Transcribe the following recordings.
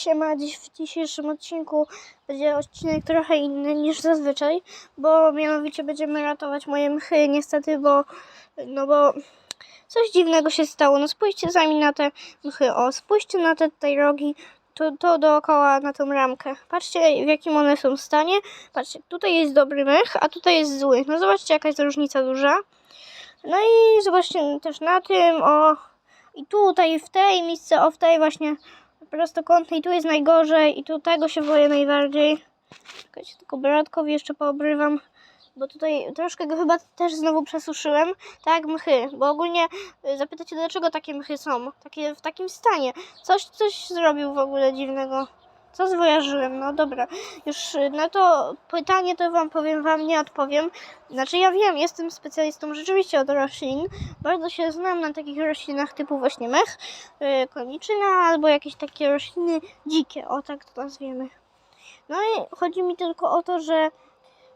Siema, dziś w dzisiejszym odcinku będzie odcinek trochę inny niż zazwyczaj, bo mianowicie będziemy ratować moje mchy, niestety, bo no bo coś dziwnego się stało. No spójrzcie sami na te mchy, o, spójrzcie na te tutaj rogi, to, to dookoła na tą ramkę. Patrzcie w jakim one są stanie. Patrzcie, tutaj jest dobry mech, a tutaj jest zły. No zobaczcie jaka jest różnica duża. No i zobaczcie też na tym, o, i tutaj, w tej miejsce, o w tej właśnie prostokątnej, tu jest najgorzej i tu tego się boję najbardziej. Czekajcie, tylko bratkowi jeszcze poobrywam, bo tutaj troszkę go chyba też znowu przesuszyłem. Tak, mchy, bo ogólnie y, zapytacie, dlaczego takie mchy są, takie w takim stanie. Coś, coś zrobił w ogóle dziwnego. Co zwojarzyłem? No dobra, już y, na to pytanie to wam powiem, wam nie odpowiem. Znaczy ja wiem, jestem specjalistą rzeczywiście od roślin. Bardzo się znam na takich roślinach typu właśnie mech, yy, koniczyna albo jakieś takie rośliny dzikie, o tak to nazwiemy. No i chodzi mi tylko o to, że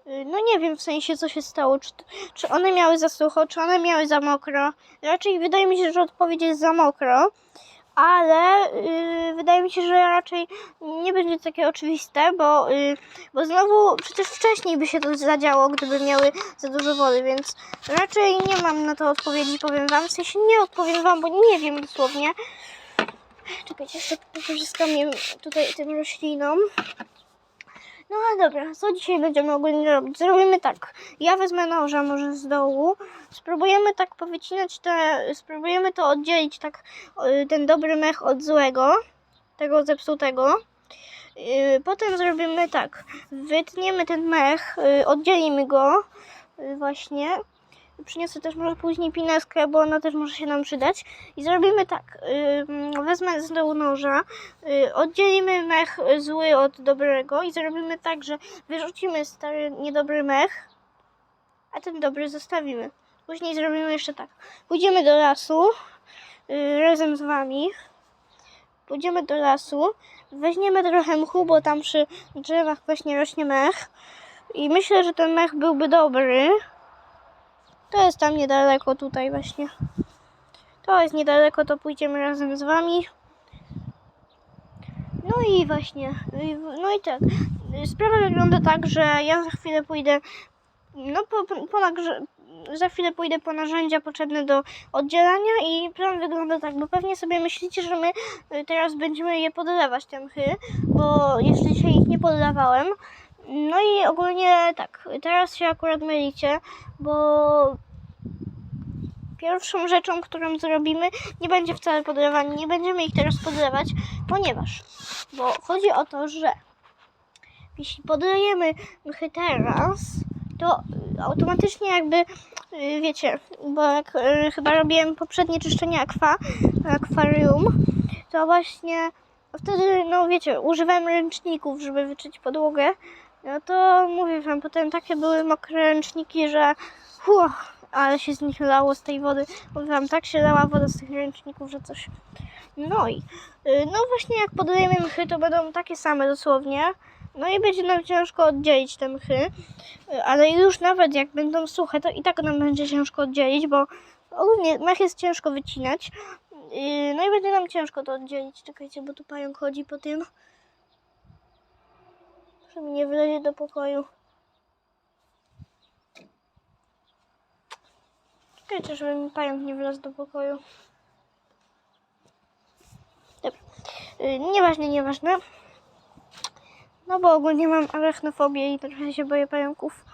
yy, no nie wiem w sensie co się stało, czy, czy one miały za sucho, czy one miały za mokro. Raczej wydaje mi się, że odpowiedź jest za mokro, ale yy, wydaje mi się, że raczej nie będzie takie oczywiste, bo, yy, bo znowu przecież wcześniej by się to zadziało, gdyby miały za dużo wody, więc raczej nie mam na to odpowiedzi, powiem wam. W sensie nie odpowiem wam, bo nie wiem dosłownie. Czekajcie, jeszcze pozyskam je tutaj tym roślinom. No ale dobra, co dzisiaj będziemy ogólnie robić? Zrobimy tak. Ja wezmę noża może z dołu. Spróbujemy tak powycinać te, spróbujemy to oddzielić tak ten dobry mech od złego, tego zepsutego. Y, Potem zrobimy tak. Wytniemy ten mech, y, oddzielimy go y, właśnie. Przyniosę też może później pineskę, bo ona też może się nam przydać. I zrobimy tak. Wezmę z dołu noża, y, oddzielimy mech zły od dobrego i zrobimy tak, że wyrzucimy stary, niedobry mech, a ten dobry zostawimy. Później zrobimy jeszcze tak. Pójdziemy do lasu y, razem z wami. Pójdziemy do lasu, weźmiemy trochę mchu, bo tam przy drzewach właśnie rośnie mech. I myślę, że ten mech byłby dobry. To jest tam niedaleko tutaj właśnie. To jest niedaleko, to pójdziemy razem z wami. No i właśnie, no i tak. Y, Sprawa wygląda tak, że ja za chwilę pójdę, no po, po, za chwilę pójdę po narzędzia potrzebne do oddzielania i plan wygląda tak, bo pewnie sobie myślicie, że my y, teraz będziemy je podlewać te mchy, bo jeszcze dzisiaj ich nie podlewałem. No i ogólnie tak, teraz się akurat mylicie, bo pierwszą rzeczą, którą zrobimy, nie będzie wcale podlewanie, nie będziemy ich teraz podlewać, ponieważ, bo chodzi o to, że jeśli podlejemy mchy teraz, to automatycznie jakby, y, wiecie, bo jak y, chyba robiłem poprzednie czyszczenie akwa, akwarium, to właśnie wtedy, no wiecie, używałem ręczników, żeby wyczyć podłogę, no to mówię wam, potem takie były mokre ręczniki, że hu, ale się z nich lało z tej wody. Mówię wam, tak się lała woda z tych ręczników, że coś. No i, y, no właśnie jak podlejemy mchy, to będą takie same dosłownie. No i będzie nam ciężko oddzielić te mchy, Y, ale już nawet jak będą suche, to i tak nam będzie ciężko oddzielić, bo ogólnie mech jest ciężko wycinać. Y, No i będzie nam ciężko to oddzielić. Czekajcie, bo tu pająk chodzi po tym. Żeby nie wlezie do pokoju. Czekajcie, żeby mi pająk nie wlazł do pokoju. Dobra. Yy, nieważne, nieważne. No bo ogólnie mam arachnofobię i trochę się boję pająków.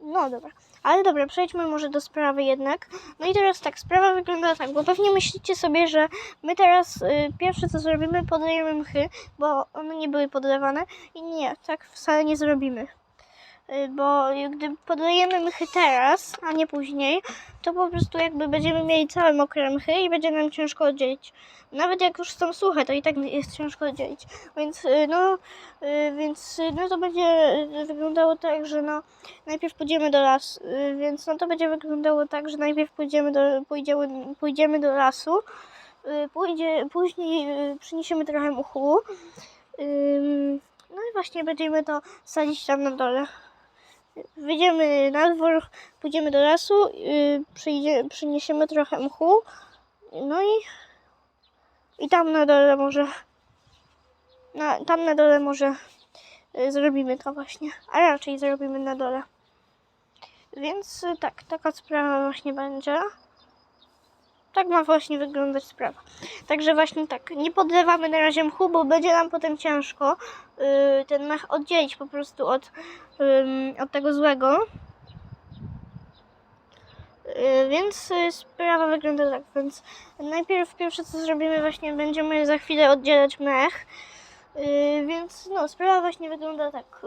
No dobra. Ale dobra, przejdźmy może do sprawy jednak. No i teraz tak, sprawa wygląda tak, bo pewnie myślicie sobie, że my teraz y, pierwsze co zrobimy, podlejemy mchy, bo one nie były podlewane i nie, tak wcale nie zrobimy. Y, bo gdy podlejemy mchy teraz, a nie później, to po prostu jakby będziemy mieli całe mokre mchy i będzie nam ciężko oddzielić. Nawet jak już są suche, to i tak jest ciężko oddzielić. Więc y, no, y, więc no to będzie wyglądało tak, że no najpierw pójdziemy do lasu, więc no to będzie wyglądało tak, że najpierw pójdziemy do, pójdziemy, pójdziemy do lasu, pójdzie, później przyniesiemy trochę mchu, ym, no i właśnie będziemy to sadzić tam na dole. Wyjdziemy na dwór, pójdziemy do lasu, przyjdzie, przyniesiemy trochę mchu, no i, i tam na dole może. na, tam na dole może y, zrobimy to właśnie, a raczej zrobimy na dole. Więc y, tak, taka sprawa właśnie będzie. Tak ma właśnie wyglądać sprawa. Także właśnie tak, nie podlewamy na razie mchu, bo będzie nam potem ciężko y, ten mech oddzielić po prostu od, ym, od tego złego. Y, Więc y, sprawa wygląda tak, więc najpierw pierwsze co zrobimy właśnie będziemy za chwilę oddzielać mech. Y, Więc no sprawa właśnie wygląda tak.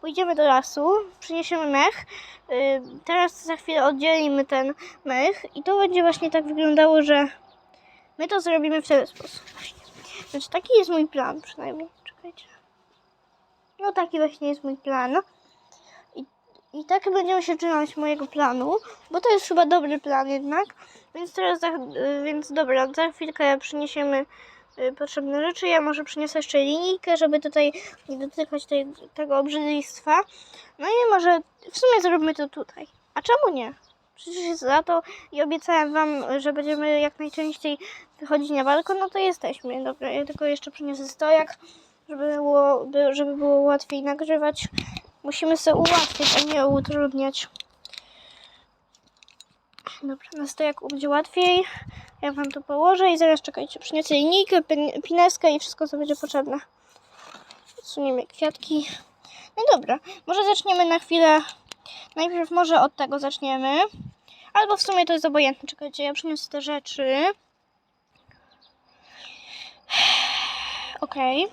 Pójdziemy do lasu, przyniesiemy mech. y, Teraz za chwilę oddzielimy ten mech i to będzie właśnie tak wyglądało, że my to zrobimy w ten sposób właśnie. Więc taki jest mój plan przynajmniej. Czekajcie. No taki właśnie jest mój plan. I, i tak będziemy się trzymać mojego planu, bo to jest chyba dobry plan jednak. Więc teraz, za, y, więc dobra, za chwilkę przyniesiemy potrzebne rzeczy. Ja może przyniosę jeszcze linijkę, żeby tutaj nie dotykać tej, tego obrzydlistwa. No i może w sumie zrobimy to tutaj. A czemu nie? Przecież jest lato i obiecałem wam, że będziemy jak najczęściej wychodzić na balkon, no to jesteśmy. Dobra, ja tylko jeszcze przyniosę stojak, żeby było, by, żeby było łatwiej nagrywać. Musimy sobie ułatwiać, a nie utrudniać. Dobra, na stojaku będzie łatwiej. Ja wam to położę i zaraz czekajcie. Przyniosę linijkę, pin- pineskę i wszystko, co będzie potrzebne. Odsuniemy kwiatki. No dobra, może zaczniemy na chwilę. Najpierw może od tego zaczniemy. Albo w sumie to jest obojętne. Czekajcie, ja przyniosę te rzeczy. Okej.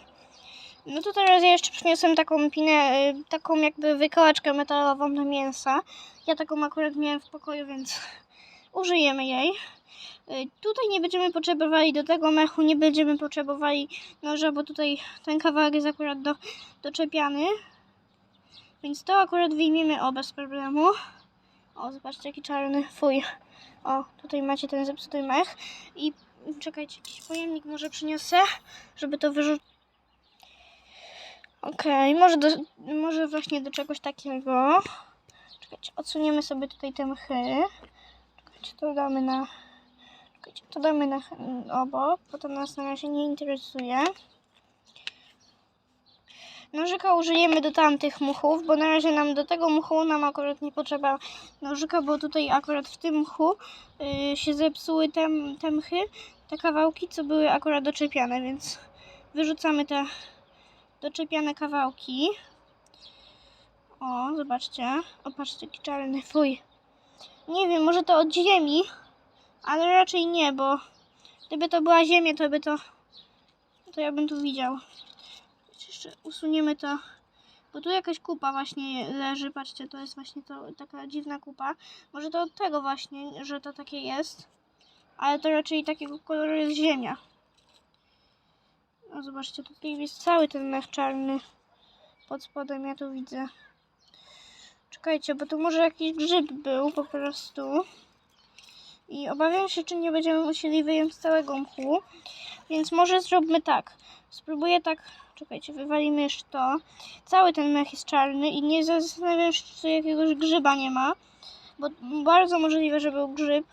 No to teraz ja jeszcze przyniosłem taką pinę, y, taką jakby wykałaczkę metalową do mięsa. Ja taką akurat miałem w pokoju, więc użyjemy jej. Y, Tutaj nie będziemy potrzebowali do tego mechu, nie będziemy potrzebowali noża, bo tutaj ten kawałek jest akurat do, doczepiany. Więc to akurat wyjmiemy o bez problemu. O, zobaczcie jaki czarny, fuj. O, tutaj macie ten zepsuty mech. I czekajcie, jakiś pojemnik może przyniosę, żeby to wyrzucić. Okej, może, do, może właśnie do czegoś takiego. Czekajcie, odsuniemy sobie tutaj te mchy. Czekajcie, to damy na... To damy na obok, bo to nas na razie nie interesuje. Nożyka użyjemy do tamtych muchów, bo na razie nam do tego muchu nam akurat nie potrzeba nożyka, bo tutaj akurat w tym mchu y, się zepsuły te, te mchy, te kawałki, co były akurat doczepiane, więc wyrzucamy te doczepiane kawałki. O, zobaczcie. O, patrzcie, jaki czarny, fuj. Nie wiem, może to od ziemi, ale raczej nie, bo gdyby to była ziemia, to by to, to ja bym tu widział. Jeszcze usuniemy to, bo tu jakaś kupa właśnie leży, patrzcie, to jest właśnie to, taka dziwna kupa. Może to od tego właśnie, że to takie jest, ale to raczej takiego koloru jest ziemia. No zobaczcie, tutaj jest cały ten mech czarny pod spodem, ja to widzę. Czekajcie, bo tu może jakiś grzyb był po prostu. I obawiam się, czy nie będziemy musieli wyjąć całego mchu. Więc może zróbmy tak. Spróbuję tak. Czekajcie, wywalimy jeszcze to. Cały ten mech jest czarny i nie zastanawiam się, czy jakiegoś grzyba nie ma. Bo bardzo możliwe, że był grzyb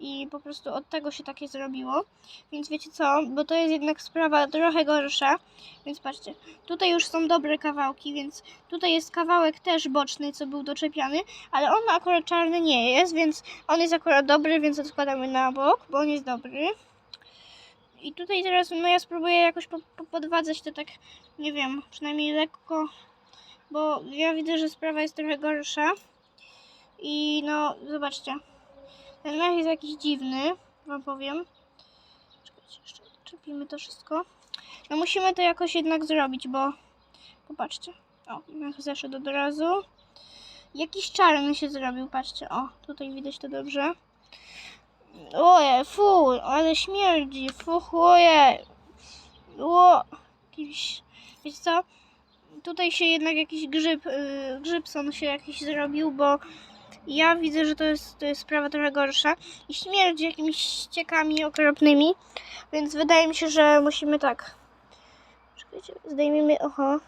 i po prostu od tego się takie zrobiło. Więc wiecie co, bo to jest jednak sprawa trochę gorsza. Więc patrzcie, tutaj już są dobre kawałki, więc tutaj jest kawałek też boczny, co był doczepiany, ale on akurat czarny nie jest, więc on jest akurat dobry, więc odkładamy na bok, bo on jest dobry. I tutaj teraz, no ja spróbuję jakoś po, po, podwadzać to tak, nie wiem, przynajmniej lekko, bo ja widzę, że sprawa jest trochę gorsza. I no, zobaczcie, ten mech jest jakiś dziwny, wam powiem. Czekajcie, jeszcze czepimy to wszystko. No musimy to jakoś jednak zrobić, bo popatrzcie. O, mech zeszedł od razu. Jakiś czarny się zrobił, patrzcie. O, tutaj widać to dobrze. Oje, fu, ale śmierdzi. Fu, oje. O, jakiś, wiecie co? Tutaj się jednak jakiś grzyb, yy, grzybson się jakiś zrobił, bo ja widzę, że to jest, to jest sprawa trochę gorsza. I śmierdzi jakimiś ściekami okropnymi. Więc wydaje mi się, że musimy tak. Czekajcie, zdejmijmy. Oho.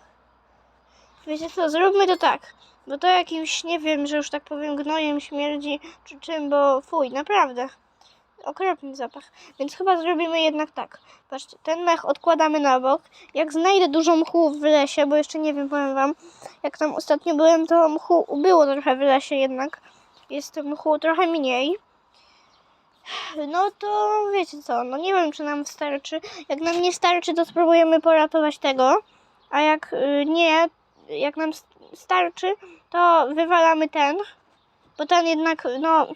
Wiecie co, zróbmy to tak. Bo to jakimś, nie wiem, że już tak powiem, gnojem śmierdzi, czy czym, bo fuj, naprawdę. Okropny zapach. Więc chyba zrobimy jednak tak. Patrzcie, ten mech odkładamy na bok. Jak znajdę dużo mchu w lesie, bo jeszcze nie wiem, powiem wam, jak tam ostatnio byłem, to mchu ubyło trochę w lesie jednak. Jest mchu trochę mniej. No to wiecie co, no nie wiem czy nam starczy. Jak nam nie starczy, to spróbujemy poratować tego. A jak y, nie, jak nam starczy, to wywalamy ten. Bo ten jednak, no,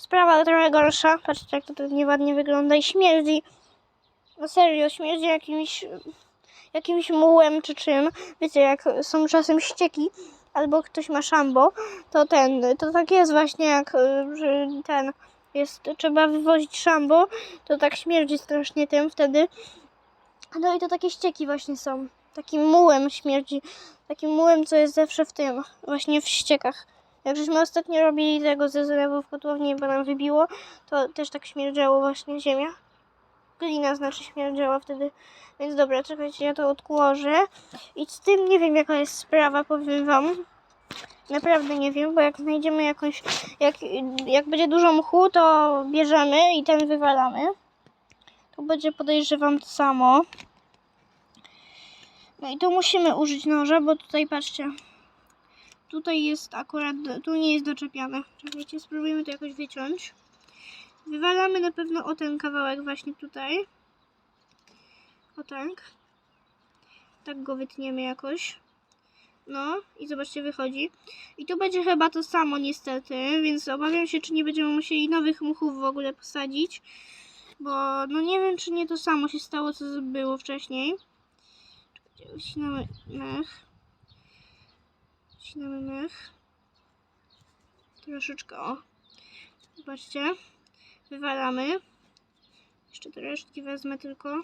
sprawa trochę gorsza. Patrzcie jak to, to nieładnie wygląda i śmierdzi. No serio, śmierdzi jakimś, jakimś mułem czy czym. Wiecie, jak są czasem ścieki albo ktoś ma szambo, to ten, to tak jest właśnie jak, y, ten jest, trzeba wywozić szambo, to tak śmierdzi strasznie tym wtedy. No i to takie ścieki właśnie są. Takim mułem śmierdzi. Takim mułem, co jest zawsze w tym, właśnie w ściekach. Jak żeśmy ostatnio robili tego ze zlewu w kotłowni, bo nam wybiło, to też tak śmierdziało właśnie ziemia. Glina znaczy śmierdziała wtedy. Więc dobra, czekajcie, ja to odkłożę. I z tym nie wiem jaka jest sprawa, powiem wam. Naprawdę nie wiem, bo jak znajdziemy jakąś, jak, jak będzie dużo mchu, to bierzemy i ten wywalamy. Tu będzie podejrzewam to samo. No i tu musimy użyć noża, bo tutaj patrzcie. Tutaj jest akurat, tu nie jest doczepiane. Czekajcie, spróbujemy to jakoś wyciąć. Wywalamy na pewno o ten kawałek właśnie tutaj. O tak. Tak go wytniemy jakoś. No i zobaczcie, wychodzi. I tu będzie chyba to samo niestety, więc obawiam się, czy nie będziemy musieli nowych muchów w ogóle posadzić. Bo no nie wiem, czy nie to samo się stało, co było wcześniej. Czekajcie, Wycinamy mech. Wycinamy mech. Troszeczkę, o. Zobaczcie. Wywalamy. Jeszcze te resztki wezmę tylko.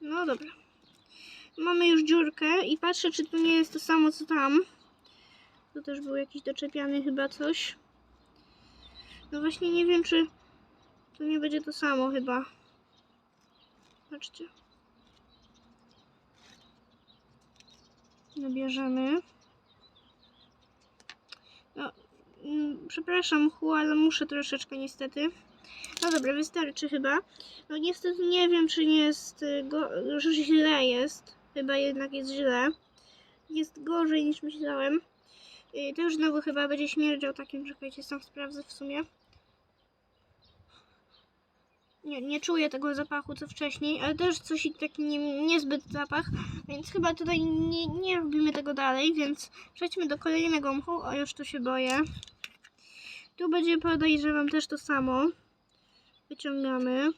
No dobra. Mamy już dziurkę i patrzę, czy tu nie jest to samo, co tam. Tu też był jakiś doczepiany chyba coś. No właśnie nie wiem, czy tu nie będzie to samo chyba. Patrzcie. Nabierzemy. No, mm, przepraszam, Hu, ale muszę troszeczkę niestety. No dobra, wystarczy chyba. No niestety nie wiem, czy nie jest y, go, że źle jest. Chyba jednak jest źle. Jest gorzej niż myślałem. Y, To już znowu chyba będzie śmierdział takim, czekajcie, sam sprawdzę w sumie. Nie, nie czuję tego zapachu co wcześniej, ale też coś taki nie, niezbyt zapach, więc chyba tutaj nie, nie robimy tego dalej, więc przejdźmy do kolejnego mchu. O, już tu się boję. Tu będzie podejrzewam też to samo. Wyciągamy.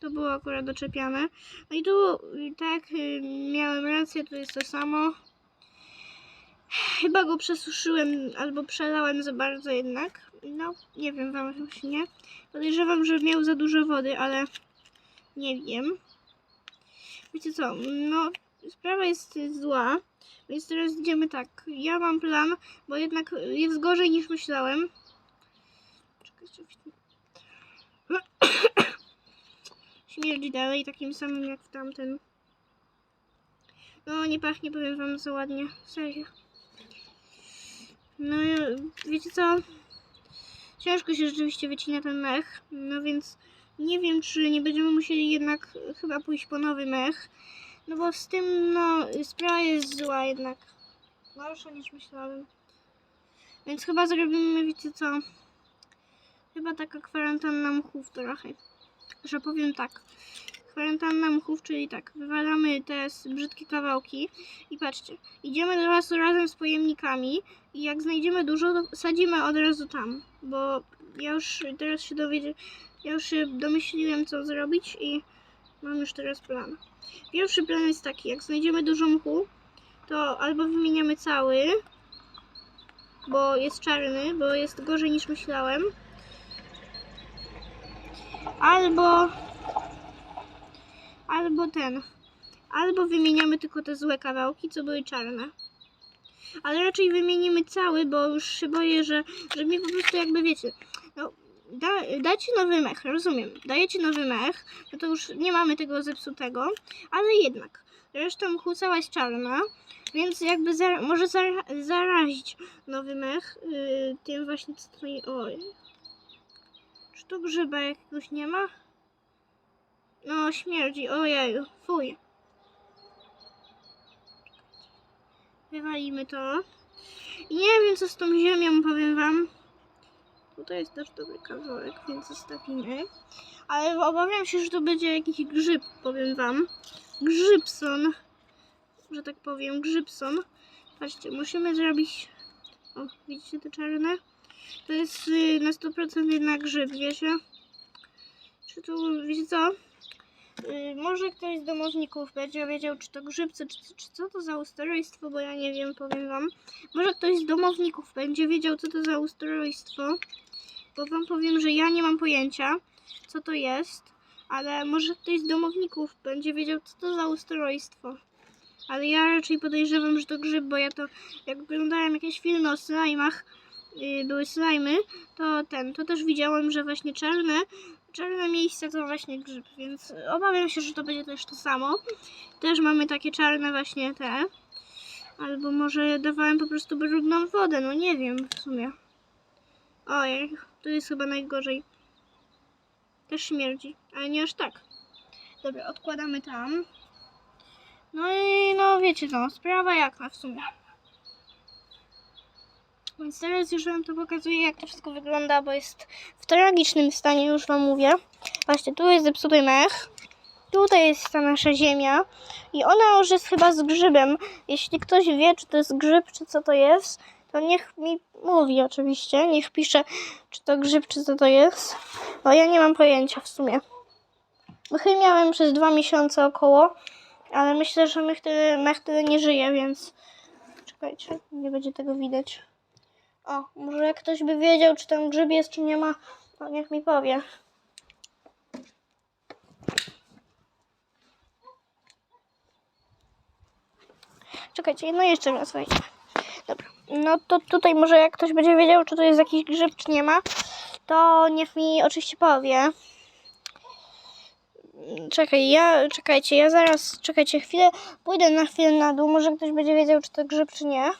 To było akurat doczepiane. No i tu y, tak, y, miałem rację, tu jest to samo. Chyba go przesuszyłem albo przelałem za bardzo jednak. No, nie wiem wam właśnie. Podejrzewam, że miał za dużo wody, ale nie wiem. Wiecie co, no sprawa jest zła, więc teraz idziemy tak. Ja mam plan, bo jednak jest gorzej niż myślałem. Śmierdzi dalej takim samym jak w tamten. No nie pachnie, powiem wam za ładnie. Serio. No wiecie co? Ciężko się rzeczywiście wycina ten mech. No więc nie wiem, czy nie będziemy musieli jednak chyba pójść po nowy mech. No bo z tym, no, sprawa jest zła jednak. Gorsza niż myślałem. Więc chyba zrobimy, wiecie co? Chyba taka kwarantanna mchów trochę. Że powiem tak. Kwarantanna mchów, czyli tak, wywalamy te brzydkie kawałki i patrzcie, idziemy do lasu razem z pojemnikami i jak znajdziemy dużo, to sadzimy od razu tam, bo ja już teraz się dowiedziałem, ja już się domyśliłem co zrobić i mam już teraz plan. Pierwszy plan jest taki, jak znajdziemy dużo mchu, to albo wymieniamy cały, bo jest czarny, bo jest gorzej niż myślałem, albo albo ten, albo wymieniamy tylko te złe kawałki, co były czarne. Ale raczej wymienimy cały, bo już się boję, że, że mi po prostu jakby wiecie, da, dacie nowy mech, rozumiem, dajecie nowy mech, no to już nie mamy tego zepsutego, ale jednak, reszta mchu cała jest czarna, więc jakby za, może zara, zarazić nowy mech yy, tym właśnie tutaj, oj, Czy tu grzyba jakiegoś nie ma? No, śmierdzi, ojeju, fuj. Wywalimy to. I nie wiem, co z tą ziemią, powiem wam. Tutaj jest też dobry kawałek, więc zostawimy. Ale obawiam się, że to będzie jakiś grzyb, powiem wam. Grzybson. Że tak powiem, grzybson. Patrzcie, musimy zrobić... O, widzicie te czarne? To jest y, na 100% jednak grzyb, wiecie? Czy tu, wiecie co? Y, może ktoś z domowników będzie wiedział, czy to grzybce, czy, czy co to za ustrojstwo, bo ja nie wiem, powiem wam. Może ktoś z domowników będzie wiedział, co to za ustrojstwo, bo wam powiem, że ja nie mam pojęcia, co to jest, ale może ktoś z domowników będzie wiedział, co to za ustrojstwo. Ale ja raczej podejrzewam, że to grzyb, bo ja to, jak oglądałem jakieś filmy o slajmach, yy, były slajmy, to ten, to też widziałem, że właśnie czarne, czarne miejsca to właśnie grzyb, więc obawiam się, że to będzie też to samo. Też mamy takie czarne właśnie te, albo może dawałem po prostu brudną wodę, no nie wiem w sumie. Ojej, to jest chyba najgorzej. Też śmierdzi, ale nie aż tak. Dobra, odkładamy tam. No i no wiecie no, sprawa jaka w sumie. Więc teraz już wam to pokazuję, jak to wszystko wygląda, bo jest w tragicznym stanie, już wam mówię. Właśnie, tu jest zepsuty mech. Tutaj jest ta nasza ziemia. I ona już jest chyba z grzybem. Jeśli ktoś wie, czy to jest grzyb, czy co to jest, to niech mi mówi oczywiście. Niech pisze, czy to grzyb, czy co to jest. Bo ja nie mam pojęcia w sumie. Chyba miałem przez dwa miesiące około. Ale myślę, że mech nie żyje, więc... Czekajcie, nie będzie tego widać. O, może jak ktoś by wiedział, czy tam grzyb jest, czy nie ma, to niech mi powie. Czekajcie, no jeszcze raz wejdę. No to tutaj może jak ktoś będzie wiedział, czy to jest jakiś grzyb, czy nie ma, to niech mi oczywiście powie. Czekaj, ja, czekajcie, ja zaraz, czekajcie chwilę, pójdę na chwilę na dół, może ktoś będzie wiedział, czy to grzyb, czy nie.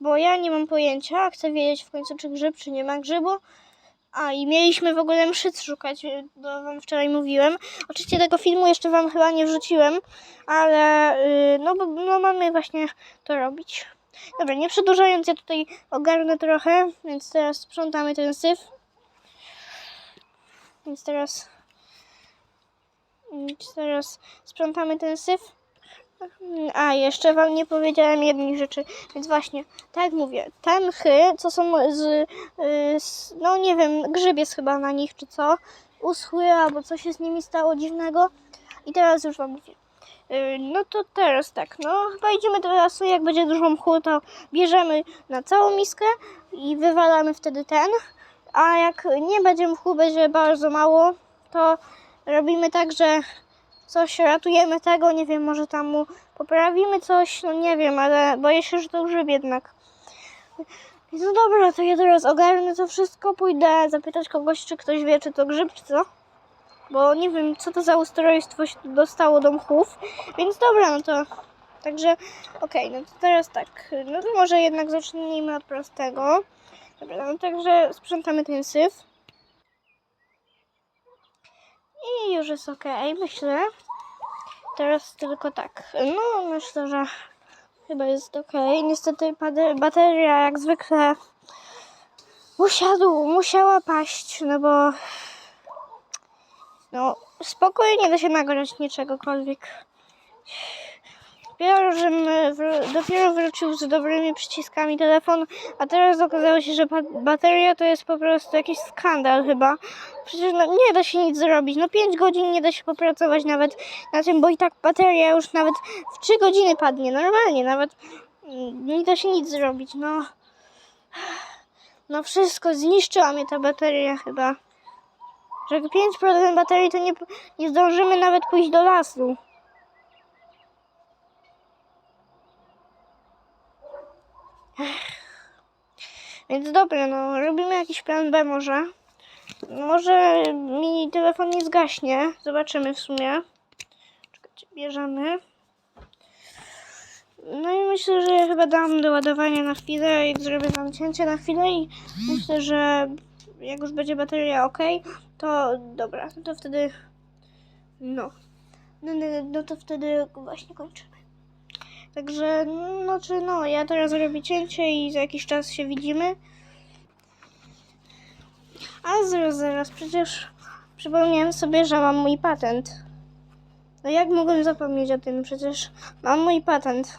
Bo ja nie mam pojęcia, chcę wiedzieć w końcu, czy grzyb, czy nie ma grzybu. A, i mieliśmy w ogóle mszyc szukać, bo wam wczoraj mówiłem. Oczywiście tego filmu jeszcze wam chyba nie wrzuciłem, ale yy, no, bo, no mamy właśnie to robić. Dobra, nie przedłużając, ja tutaj ogarnę trochę, więc teraz sprzątamy ten syf. Więc teraz... Więc teraz sprzątamy ten syf. A, jeszcze wam nie powiedziałem jednej rzeczy, więc właśnie, tak jak mówię, te co są z, y, z, no nie wiem, grzyb jest chyba na nich, czy co, uschły, albo coś się z nimi stało dziwnego i teraz już wam mówię. Y, No to teraz tak, no chyba idziemy do lasu, jak będzie dużo mchu, to bierzemy na całą miskę i wywalamy wtedy ten, a jak nie będzie mchu, będzie bardzo mało, to robimy tak, że coś ratujemy tego, nie wiem, może tam mu poprawimy coś, no nie wiem, ale boję się, że to grzyb jednak. No dobra, to ja teraz ogarnę to wszystko, pójdę zapytać kogoś, czy ktoś wie, czy to grzyb, czy co. Bo nie wiem, co to za ustrojstwo się dostało do mchów, więc dobra, no to... Także, okej, no to teraz tak, no to może jednak zacznijmy od prostego. Dobra, no także sprzątamy ten syf. I już jest ok, myślę. Teraz tylko tak. No, myślę, że chyba jest ok. Niestety bateria jak zwykle usiadł, musiała paść, no bo no spokojnie da się nagrać niczegokolwiek. Dopiero, że dopiero wrócił z dobrymi przyciskami telefon, a teraz okazało się, że ba- bateria to jest po prostu jakiś skandal chyba. Przecież no, nie da się nic zrobić. No 5 godzin nie da się popracować nawet na tym, bo i tak bateria już nawet w 3 godziny padnie. Normalnie, nawet mm, nie da się nic zrobić. No, no wszystko zniszczyła mnie ta bateria chyba. Że jak 5% baterii to nie, nie zdążymy nawet pójść do lasu. Więc dobra, no robimy jakiś plan B może. Może mi telefon nie zgaśnie. Zobaczymy w sumie. Czekajcie, bierzemy. No i myślę, że chyba dam do ładowania na chwilę i zrobię wam cięcie na chwilę i myślę, że jak już będzie bateria ok, to dobra, no to wtedy no. No, no, no to wtedy właśnie kończymy. Także, no czy no, ja teraz robię cięcie i za jakiś czas się widzimy. A zaraz, zaraz, przecież przypomniałem sobie, że mam mój patent. No jak mogłem zapomnieć o tym? Przecież mam mój patent.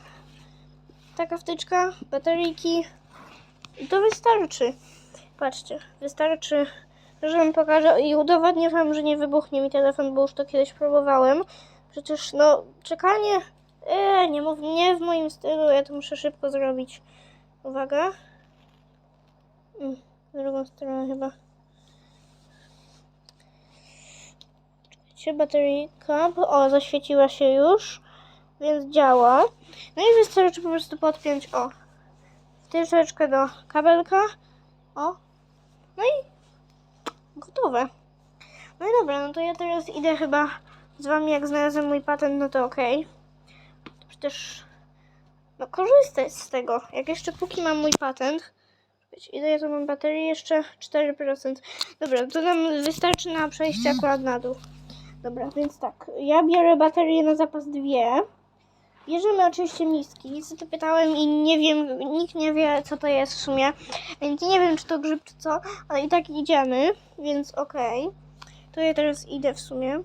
Taka wtyczka, bateryjki to wystarczy. Patrzcie, wystarczy, że wam pokażę i udowodnię wam, że nie wybuchnie mi telefon, bo już to kiedyś próbowałem. Przecież no, czekanie, eee, nie mów, nie w moim stylu, ja to muszę szybko zrobić. Uwaga. Mm, drugą stronę chyba. Czekajcie, bateryjka, o, zaświeciła się już, więc działa. No i wystarczy po prostu podpiąć, o, wtyczeczkę do kabelka, o, no i gotowe. No i dobra, no to ja teraz idę chyba z wami, jak znalazłem mój patent, no to okej. Przecież, no korzystać z tego. Jak jeszcze póki mam mój patent, ile ja tu mam baterii? Jeszcze 4%. Dobra, to nam wystarczy na przejście akurat na dół. Dobra, więc tak, ja biorę baterię na zapas dwie. Bierzemy oczywiście miski, co to pytałem i nie wiem, nikt nie wie co to jest w sumie, więc nie wiem czy to grzyb czy co, ale i tak idziemy, więc okej. To ja teraz idę w sumie.